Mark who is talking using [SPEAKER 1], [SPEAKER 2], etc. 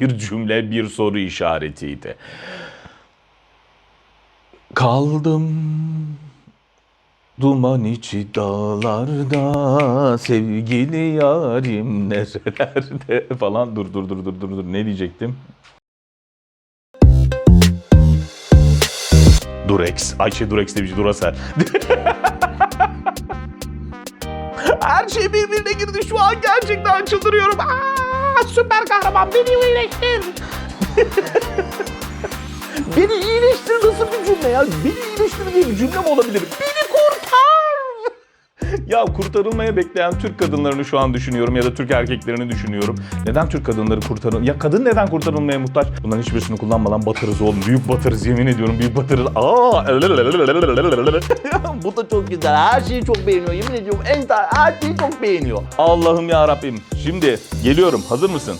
[SPEAKER 1] bir cümle bir soru işaretiydi. Kaldım duman içi dağlarda sevgili yarim nerelerde falan dur dur dur dur dur dur ne diyecektim? Durex. Ayşe Durex demiş Duracell. Her şey birbirine girdi şu an gerçekten çıldırıyorum. Aa, süper kahraman beni iyileştir. beni iyileştir nasıl bir cümle ya? Beni iyileştir diye bir cümle mi olabilir? Beni. Ya kurtarılmaya bekleyen Türk kadınlarını şu an düşünüyorum ya da Türk erkeklerini düşünüyorum. Neden Türk kadınları kurtarıl... Ya kadın neden kurtarılmaya muhtaç? Bunların hiçbirisini kullanmadan batırız oğlum. Büyük batırız yemin ediyorum büyük batırız. Aa! Bu da çok güzel. Her şeyi çok beğeniyor. Yemin ediyorum en her şeyi çok beğeniyor. Allah'ım ya Rabbim. Şimdi geliyorum. Hazır mısın?